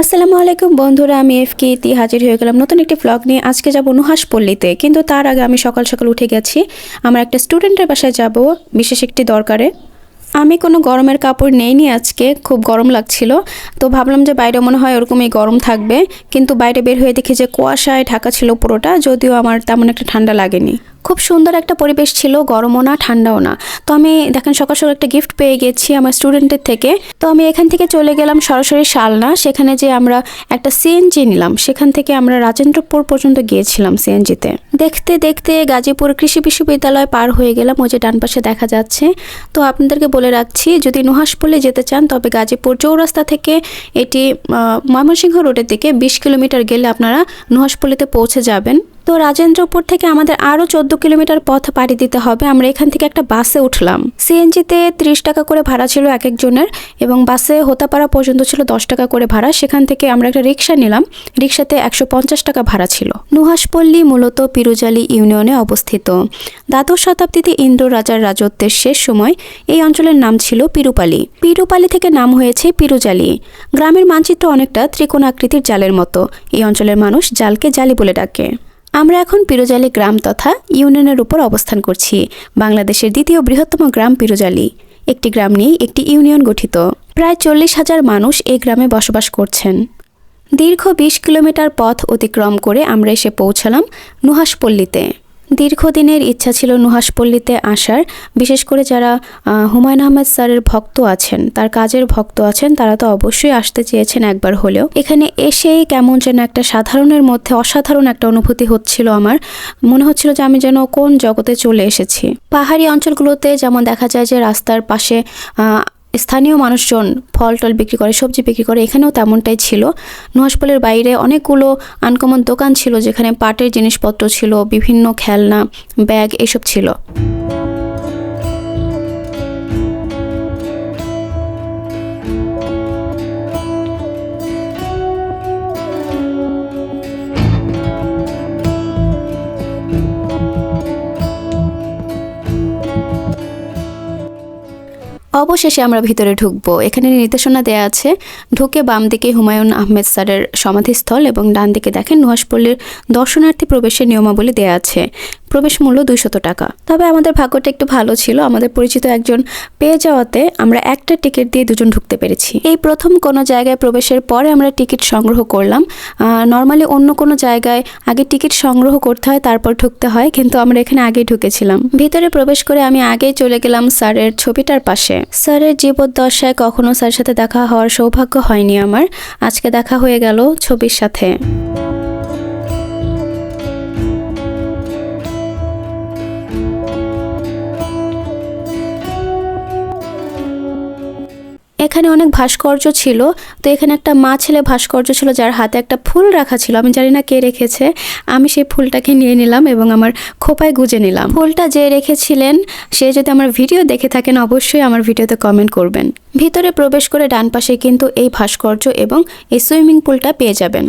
আসসালামু আলাইকুম বন্ধুরা, আমি এফ কে ইতি হাজির হয়ে গেলাম নতুন একটি ব্লগ নিয়ে। আজকে যাব নুহাসপল্লিতে কিন্তু তার আগে আমি সকাল সকাল উঠে গেছি। আমার একটা স্টুডেন্টের বাসায় যাব, বিশেষ একটি দরকারে। আমি কোনো গরমের কাপড় নেইনি আজকে, খুব গরম লাগছিল। তো ভাবলাম যে বাইরে মনে হয় ওরকমই গরম থাকবে, কিন্তু বাইরে বের হয়ে দেখি যে কুয়াশায় ঢাকা ছিল পুরোটা, যদিও আমার তেমন একটা ঠান্ডা লাগেনি। খুব সুন্দর একটা পরিবেশ ছিল, গরমও না, ঠান্ডাও না। তো আমি দেখেন সকাল সকাল একটা গিফট পেয়ে গেছি আমার স্টুডেন্টের থেকে। তো আমি এখান থেকে চলে গেলাম সরাসরি শালনা, সেখানে যে আমরা একটা সিএনজি নিলাম। সেখান থেকে আমরা রাজেন্দ্রপুর পর্যন্ত গিয়েছিলাম সিএনজিতে দেখতে দেখতে গাজীপুর কৃষি বিশ্ববিদ্যালয় পার হয়ে গেলাম। ওই যে ডান পাশে দেখা যাচ্ছে। তো আপনাদেরকে বলে রাখছি, যদি নুহাসপল্লি যেতে চান, তবে গাজীপুর চৌরাস্তা থেকে এটি ময়মনসিংহ রোডের দিকে বিশ কিলোমিটার গেলে আপনারা নুহাসপল্লিতে পৌঁছে যাবেন। তো রাজেন্দ্রপুর থেকে আমাদের আরও চোদ্দ কিলোমিটার পথ পাড়ি দিতে হবে। আমরা এখান থেকে একটা বাসে উঠলাম। সিএনজিতে ত্রিশ টাকা করে ভাড়া ছিল এক একজনের এবং বাসে হোতাপাড়া পর্যন্ত ছিল দশ টাকা করে ভাড়া। সেখান থেকে আমরা একটা রিক্সা নিলাম। রিক্সাতে একশো পঞ্চাশ টাকা ভাড়া ছিল। নুহাসপল্লী মূলত পিরুজালি ইউনিয়নে অবস্থিত। দ্বাদশ শতাব্দীতে ইন্দ্র রাজার রাজত্বের শেষ সময় এই অঞ্চলের নাম ছিল পিরুপালি। পিরুপালি থেকে নাম হয়েছে পিরুজালি। গ্রামের মানচিত্র অনেকটা ত্রিকোণাকৃতির জালের মতো। এই অঞ্চলের মানুষ জালকে জালি বলে ডাকে। আমরা এখন পিরোজালি গ্রাম তথা ইউনিয়নের উপর অবস্থান করছি। বাংলাদেশের দ্বিতীয় বৃহত্তম গ্রাম পিরোজালি। একটি গ্রাম নিয়ে একটি ইউনিয়ন গঠিত। প্রায় চল্লিশ হাজার মানুষ এই গ্রামে বসবাস করছেন। দীর্ঘ বিশ কিলোমিটার পথ অতিক্রম করে আমরা এসে পৌঁছালাম নুহাসপল্লীতে দীর্ঘদিনের ইচ্ছা ছিল নুহাসপল্লীতে আসার। বিশেষ করে যারা হুমায়ুন আহমেদ স্যারের ভক্ত আছেন, তার কাজের ভক্ত আছেন, তারা তো অবশ্যই আসতে চেয়েছেন একবার হলেও। এখানে এসেই কেমন যেন একটা সাধারণের মধ্যে অসাধারণ একটা অনুভূতি হচ্ছিল আমার। মনে হচ্ছিল যে আমি যেন কোন জগতে চলে এসেছি। পাহাড়ি অঞ্চলগুলোতে যেমন দেখা যায় যে রাস্তার পাশে স্থানীয় মানুষজন ফল টল বিক্রি করে, সবজি বিক্রি করে, এখানেও তেমনটাই ছিল। নুহাসপলের বাইরে অনেকগুলো আনকমন দোকান ছিল যেখানে পাটের জিনিসপত্র ছিল, বিভিন্ন খেলনা, ব্যাগ, এসব ছিল। অবশেষে আমরা ভিতরে ঢুকবো। এখানে নির্দেশনা দেয়া আছে, ঢুকে বাম দিকে হুমায়ুন আহমেদ স্যারের সমাধিস্থল এবং ডান দিকে দেখেন নুহাসপল্লীর দর্শনার্থী প্রবেশের নিয়মাবলী দেয়া আছে। প্রবেশ মূল্য দুইশত টাকা। তবে আমাদের ভাগ্যটা একটু ভালো ছিল। আমাদের পরিচিত একজন পেয়ে যাওয়াতে আমরা একটা টিকিট দিয়ে দুজন ঢুকতে পেরেছি। এই প্রথম কোনো জায়গায় প্রবেশের পরে আমরা টিকিট সংগ্রহ করলাম। নর্মালি অন্য কোনো জায়গায় আগে টিকিট সংগ্রহ করতে হয়, তারপর ঢুকতে হয়। কিন্তু আমরা এখানে আগেই ঢুকেছিলাম। ভিতরে প্রবেশ করে আমি আগেই চলে গেলাম স্যারের ছবিটার পাশে। স্যারের জীবদ্দশায় কখনো স্যারের সাথে দেখা হওয়ার সৌভাগ্য হয়নি আমার। আজকে দেখা হয়ে গেল ছবির সাথে। এখানে অনেক ভাস্কর্য ছিল। তো এখানে একটা মা ছেলে ভাস্কর্য ছিল, যার হাতে একটা ফুল রাখা ছিল। আমি জানি না কে রেখেছে। আমি সেই ফুলটাকে নিয়ে নিলাম এবং আমার খোপায় গুজে নিলাম। ফুলটা যে রেখেছিলেন, সে যদি আমার ভিডিও দেখে থাকেন, অবশ্যই আমার ভিডিওতে কমেন্ট করবেন। ভিতরে প্রবেশ করে ডান পাশে কিন্তু এই ভাস্কর্য এবং এই সুইমিং পুলটা পেয়ে যাবেন।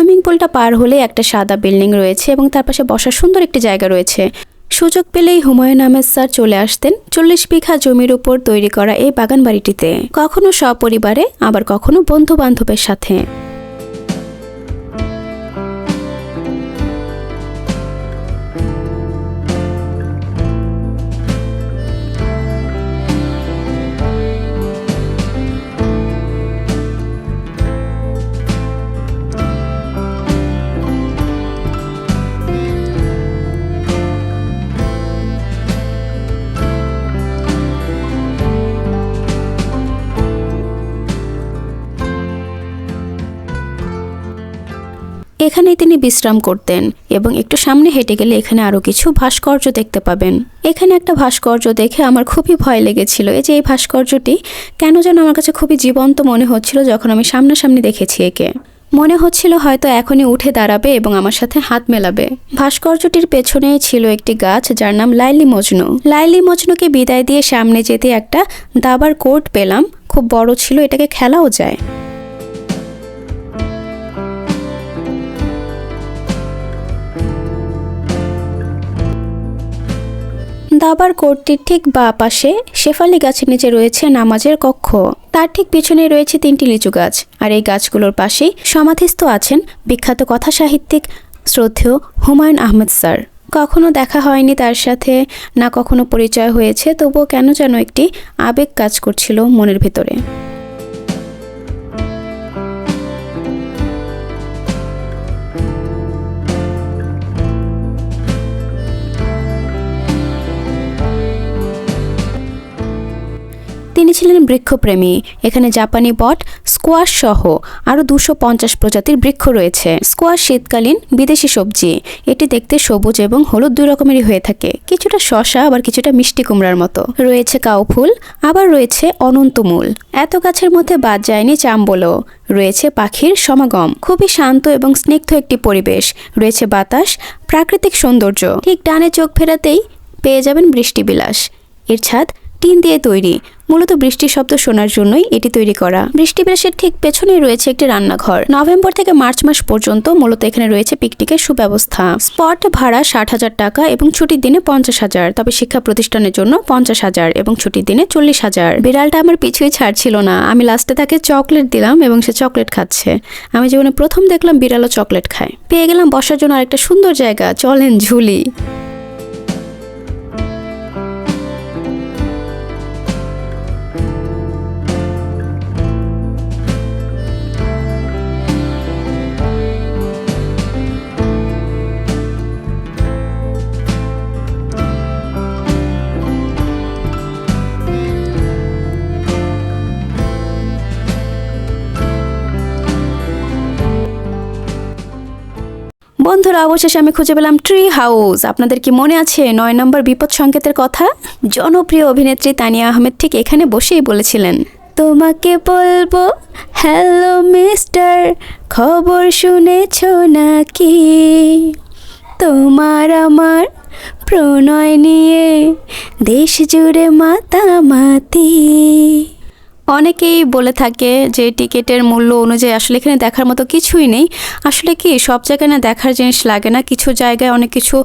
সুইমিং পুলটা পার হলে একটা সাদা বিল্ডিং রয়েছে এবং তার পাশে বসার সুন্দর একটি জায়গা রয়েছে। সুযোগ পেলেই হুমায়ুন আহমেদ স্যার চলে আসতেন চল্লিশ বিঘা জমির উপর তৈরি করা এই বাগান বাড়িটিতে কখনো সপরিবারে, আবার কখনো বন্ধু বান্ধবের সাথে। তিনি বিশ্রাম করতেন এবং একটু সামনে হেঁটে গেলে এখানে আরও কিছু ভাস্কর্য দেখতে পাবেন। এখানে একটা ভাস্কর্য দেখে আমার খুবই ভয় লেগেছিল। এই যে এই ভাস্কর্যটি কেন যেন আমার কাছে খুবই জীবন্ত মনে হচ্ছিল যখন আমি সামনাসামনি দেখেছি একে। মনে হচ্ছিল হয়তো এখনই উঠে দাঁড়াবে এবং আমার সাথে হাত মেলাবে। ভাস্কর্যটির পেছনে ছিল একটি গাছ যার নাম লাইলি মজনু। লাইলি মজনুকে বিদায় দিয়ে সামনে যেতে একটা দাবার কোর্ট পেলাম। খুব বড় ছিল, এটাকে খেলাও যায়। দাবার কোর্টটির ঠিক বা পাশে শেফালি গাছের নিচে রয়েছে নামাজের কক্ষ। তার ঠিক পিছনে রয়েছে তিনটি লিচু গাছ আর এই গাছগুলোর পাশেই সমাধিস্থ আছেন বিখ্যাত কথা সাহিত্যিক শ্রদ্ধেয় হুমায়ুন আহমেদ স্যার। কখনো দেখা হয়নি তার সাথে, না কখনো পরিচয় হয়েছে, তবুও কেন যেন একটি আবেগ কাজ করছিল মনের ভেতরে। তিনি ছিলেন বৃক্ষপ্রেমী। এখানে জাপানি বট, স্কোয়াশ সহ আরও দুশো পঞ্চাশ প্রজাতির বৃক্ষ রয়েছে। স্কোয়াশ শীতকালীন বিদেশি সবজি। এটি দেখতে সবুজ এবং হলুদ দুই রকমেরই হয়ে থাকে। কিছুটা শশা আবার কিছুটা মিষ্টি কুমড়ার মতো। রয়েছে কাউ ফুল, আবার রয়েছে অনন্তমূল এত গাছের মধ্যে বাদ যায়নি চাম্বলও রয়েছে পাখির সমাগম। খুবই শান্ত এবং স্নিগ্ধ একটি পরিবেশ। রয়েছে বাতাস, প্রাকৃতিক সৌন্দর্য। ঠিক ডানে চোখ ফেরাতেই পেয়ে যাবেন বৃষ্টিবিলাস। এর ছাদ টিন দিয়ে তৈরি। মূলত বৃষ্টির শব্দ শোনার জন্যই এটি তৈরি করা। বৃষ্টি বিলাসের ঠিক পেছনেই রয়েছে একটি রান্নাঘর। নভেম্বর থেকে মার্চ মাস পর্যন্ত মূলত এখানে রয়েছে পিকনিকের সুব্যবস্থা। স্পট ভাড়া ষাট হাজার টাকা এবং ছুটির দিনে পঞ্চাশ হাজার, তবে শিক্ষা প্রতিষ্ঠানের জন্য পঞ্চাশ হাজার এবং ছুটির দিনে চল্লিশ হাজার। বিড়ালটা আমার পিছুই ছাড়ছিল না। আমি লাস্টে তাকে চকলেট দিলাম এবং সে চকলেট খাচ্ছে। আমি জীবনে প্রথম দেখলাম বিড়ালও চকলেট খায়। পেয়ে গেলাম বসার জন্য আরেকটা সুন্দর জায়গা, চলেন ঝুলি। বন্ধুরা, অবশেষে আমি খুঁজে পেলাম ট্রি হাউস আপনাদের কি মনে আছে? নয় নম্বর বিপদ সংকেতের কথা? জনপ্রিয় অভিনেত্রী তানিয়া আহমেদ ঠিক এখানে বসেই বলেছিলেন, তোমাকে বলব হ্যালো মিস্টার খবর শুনেছ নাকি? তোমার আমার প্রণয় নিয়ে দেশ জুড়ে মাতামাতি। অনেকেই বলে থাকে যে টিকিটের মূল্য অনুযায়ী আসলে এখানে দেখার মতো কিছুই নেই। আসলে কি, সব জায়গায় না দেখার জিনিস লাগে না, কিছু জায়গায় অনেক কিছু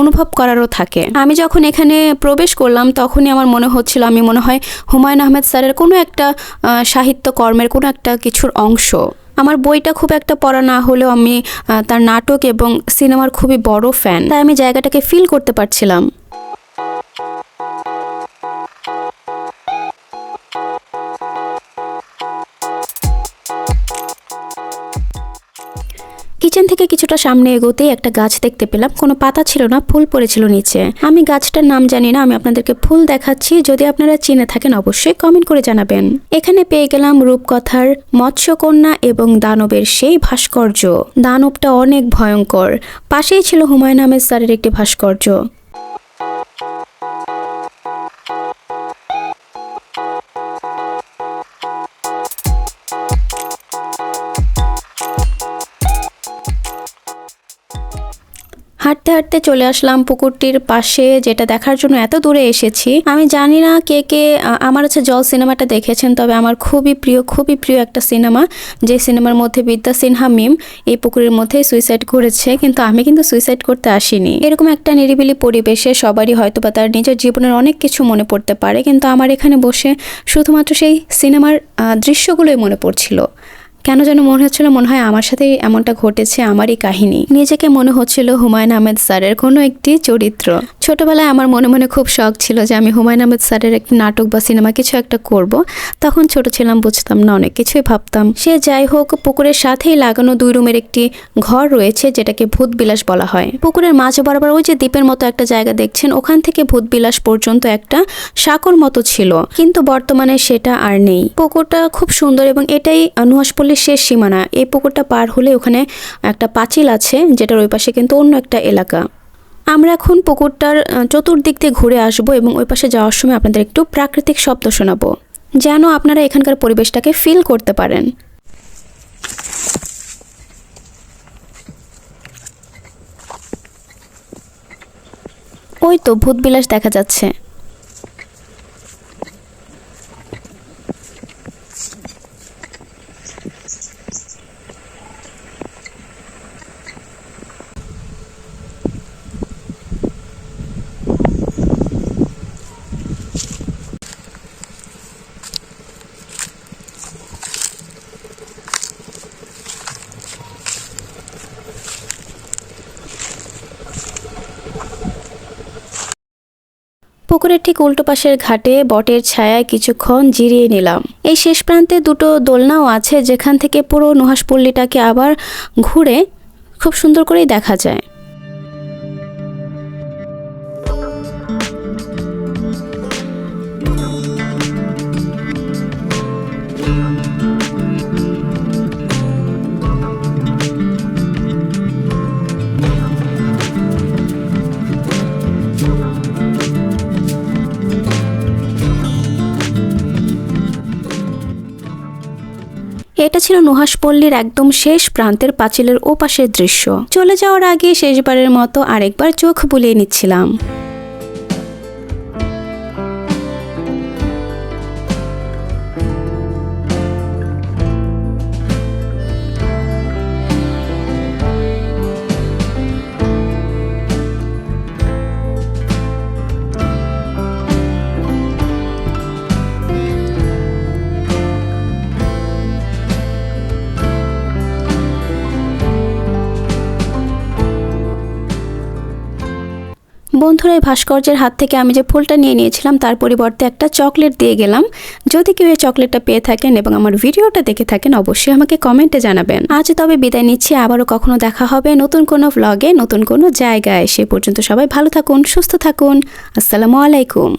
অনুভব করারও থাকে। আমি যখন এখানে প্রবেশ করলাম, তখনই আমার মনে হচ্ছিল, আমি মনে হয় হুমায়ুন আহমেদ স্যারের কোনো একটা সাহিত্য কর্মের কোনো একটা কিছুর অংশ। আমার বইটা খুব একটা পড়া না হলেও আমি তার নাটক এবং সিনেমার খুবই বড় ফ্যান তাই আমি জায়গাটাকে ফিল করতে পারছিলাম। থেকে কিছুটা সামনে এগোতেই একটা গাছ দেখতে পেলাম। কোনো পাতা ছিল না, ফুল পড়েছিল নিচে। আমি গাছটার নাম জানি না, আমি আপনাদেরকে ফুল দেখাচ্ছি। যদি আপনারা চিনে থাকেন, অবশ্যই কমেন্ট করে জানাবেন। এখানে পেয়ে গেলাম রূপকথার মৎস্যকন্যা এবং দানবের সেই ভাস্কর্য। দানবটা অনেক ভয়ঙ্কর। পাশেই ছিল হুমায়ুন আহমেদ স্যারের একটি ভাস্কর্য। হাঁটতে চলে আসলাম পুকুরটির পাশে, যেটা দেখার জন্য এত দূরে এসেছি। আমি জানি না কে কে আমার হচ্ছে জল সিনেমাটা দেখেছেন, তবে আমার খুবই প্রিয় খুবই প্রিয় একটা সিনেমা, যে সিনেমার মধ্যে বিদ্যা সিনহা মিম এই পুকুরের মধ্যে সুইসাইড করেছে, কিন্তু আমি কিন্তু সুইসাইড করতে আসিনি। এরকম একটা নিরিবিলি পরিবেশে সবারই হয়তো বা তার নিজের জীবনের অনেক কিছু মনে পড়তে পারে, কিন্তু আমার এখানে বসে শুধুমাত্র সেই সিনেমার দৃশ্যগুলোই মনে পড়ছিল। কেন যেন মনে হচ্ছিল মনে হয় আমার সাথে এমনটা ঘটেছে আমারই কাহিনী। নিজেকে মনে হচ্ছিল হুমায়ুন আহমেদ স্যারের কোনো একটি চরিত্র। ছোটবেলায় আমার মনে মনে খুব শখ ছিল যে আমি হুমায়ুন আহমেদ স্যারের একটি নাটক বা সিনেমা কিছু একটা করব। তখন ছোট ছিলাম, বুঝতাম না, অনেক কিছুই ভাবতাম। সে যাই হোক, পুকুরের সাথেই লাগানো দুই রুমের একটি ঘর রয়েছে যেটাকে ভূত বিলাস বলা হয়। পুকুরের মাঝ বরাবর ওই যে দ্বীপের মতো একটা জায়গা দেখছেন, ওখান থেকে ভূত বিলাস পর্যন্ত একটা সাঁকর মতো ছিল। কিন্তু বর্তমানে সেটা আর নেই। পুকুরটা খুব সুন্দর এবং এটাই নুহাসপল্লীর শেষ সীমানা। এই পুকুরটা পার হলে ওখানে একটা পাঁচিল আছে, যেটার ওই পাশে কিন্তু অন্য একটা এলাকা। আমরা এখন পুকুরটার চতুর্দিক দিয়ে ঘুরে আসব এবং ওই পাশে যাওয়ার সময় আপনাদের একটু প্রাকৃতিক শব্দ শোনাবো, যেন আপনারা এখানকার পরিবেশটাকে ফিল করতে পারেন। ওই তো ভূতবিলাস দেখা যাচ্ছে। পুকুরের ঠিক উল্টো পাশের ঘাটে বটের ছায়ায় কিছুক্ষণ জিরিয়ে নিলাম। এই শেষ প্রান্তে দুটো দোলনাও আছে যেখান থেকে পুরো নুহাসপল্লীটাকে আবার ঘুরে খুব সুন্দর করেই দেখা যায়। এটা ছিল নুহাসপল্লীর একদম শেষ প্রান্তের পাঁচিলের ওপাশের দৃশ্য। চলে যাওয়ার আগে শেষবারের মতো আরেকবার চোখ বুলিয়ে নিচ্ছিলাম। এই ভাস্কর্যের হাত থেকে আমি যে ফুলটা নিয়ে নিয়েছিলাম, তার পরিবর্তে একটা চকলেট দিয়ে গেলাম। যদি কেউ এই চকলেটটা পেয়ে থাকেন এবং আমার ভিডিওটা দেখে থাকেন, অবশ্যই আমাকে কমেন্টে জানাবেন। আজ তবে বিদায় নিচ্ছি, আবারও কখনো দেখা হবে নতুন কোনো ভ্লগে নতুন কোনো জায়গায়। সে পর্যন্ত সবাই ভালো থাকুন, সুস্থ থাকুন। আসসালামু আলাইকুম।